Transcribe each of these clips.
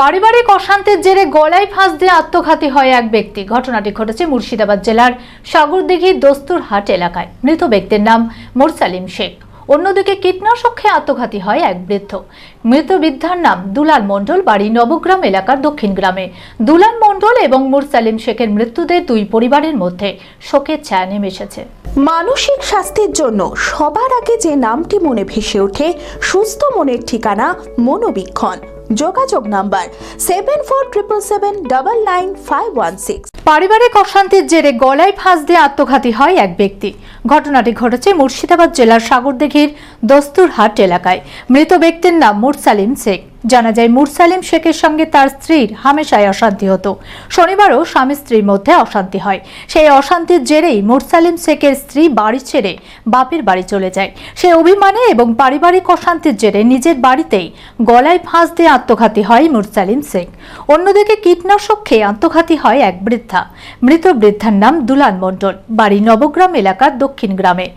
পারিবারিক অশান্তির জেরে গলায় ফাঁস দিয়ে আত্মঘাতী হয় এক ব্যক্তি। ঘটনাটি ঘটেছে মুর্শিদাবাদ জেলার সাগরদিঘির দস্তুরহাট এলাকায়। মৃত ব্যক্তির নাম মোরসালিম শেখ। অন্যদিকে কীটনাশক খেয়ে আত্মঘাতী হয় এক বৃদ্ধ। মৃত বৃদ্ধার নাম দুলাল মণ্ডল, বাড়ি নবগ্রাম এলাকার দক্ষিণ গ্রামে। দুলাল মণ্ডল এবং মুরসালিম শেখের মৃত্যুতে দুই পরিবারের মধ্যে শোকের ছায়া নেমে এসেছে। মানসিক স্বাস্থ্যের জন্য সবার আগে যে নামটি মনে ভেসে ওঠে, সুস্থ মনের ঠিকানা মনোবীক্ষণ। যোগাযোগ number seven four triple seven double nine five one six পারিবারিক অশান্তির জেরে গলায় ফাঁস দিয়ে আত্মঘাতী হয় এক ব্যক্তি। ঘটনাটি ঘটেছে মুর্শিদাবাদ জেলার সাগরদেঘির দস্তুরহাট এলাকায়। মৃত ব্যক্তির নাম মুরসালিম শেখ। জানা যায়, মুরসালিম শেখের সঙ্গে তার স্ত্রীর হামেশায় অশান্তি হতো। শনিবারও স্বামী স্ত্রীর মধ্যে অশান্তি হয়। সেই অশান্তির জেরেই মুরসালিম শেখের স্ত্রী বাড়ি ছেড়ে বাপের বাড়ি চলে যায়। সে অভিমানে এবং পারিবারিক অশান্তির জেরে নিজের বাড়িতেই গলায় ফাঁস দিয়ে আত্মঘাতী হয় মুরসালিম শেখ। অন্যদিকে কীটনাশক খেয়ে আত্মঘাতী হয় এক বৃদ্ধা। মৃত বৃদ্ধার নাম দুলান মণ্ডল। বাড়ি নবগ্রাম এলাকার দক্ষিণ গ্রামে।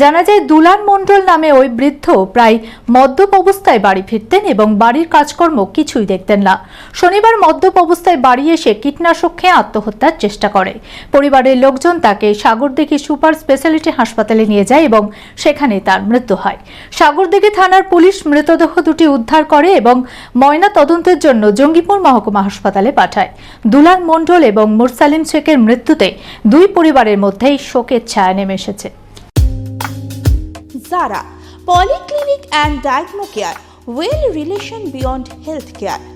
জানা যায় দুলান মণ্ডল নামে ওই বৃদ্ধ প্রায় মদ্যপ অবস্থায় বাড়ি ফিরতেন এবং বাড়ির কাজকর্ম কিছুই দেখতেন না। শনিবার মদ্যপ অবস্থায় বাড়ি এসে কীটনাশক খেয়ে আত্মহত্যার চেষ্টা করে। পরিবারের লোকজন তাকে সাগরদিঘি সুপার স্পেশালিটি হাসপাতালে নিয়ে যায় এবং সেখানে তার মৃত্যু হয়। সাগরদিঘি থানার পুলিশ মৃতদেহ দুটি উদ্ধার করে এবং ময়না তদন্তের জন্য জঙ্গিপুর মহকুমা হাসপাতালে পাঠায়। দুলান মণ্ডল এবং মুরসালিম শেখের মৃত্যুতে দুই পরিবারের মধ্যেই শোকের ছায়া নেমে এসেছে। Zara, Polyclinic and Diagno Care, relation beyond healthcare.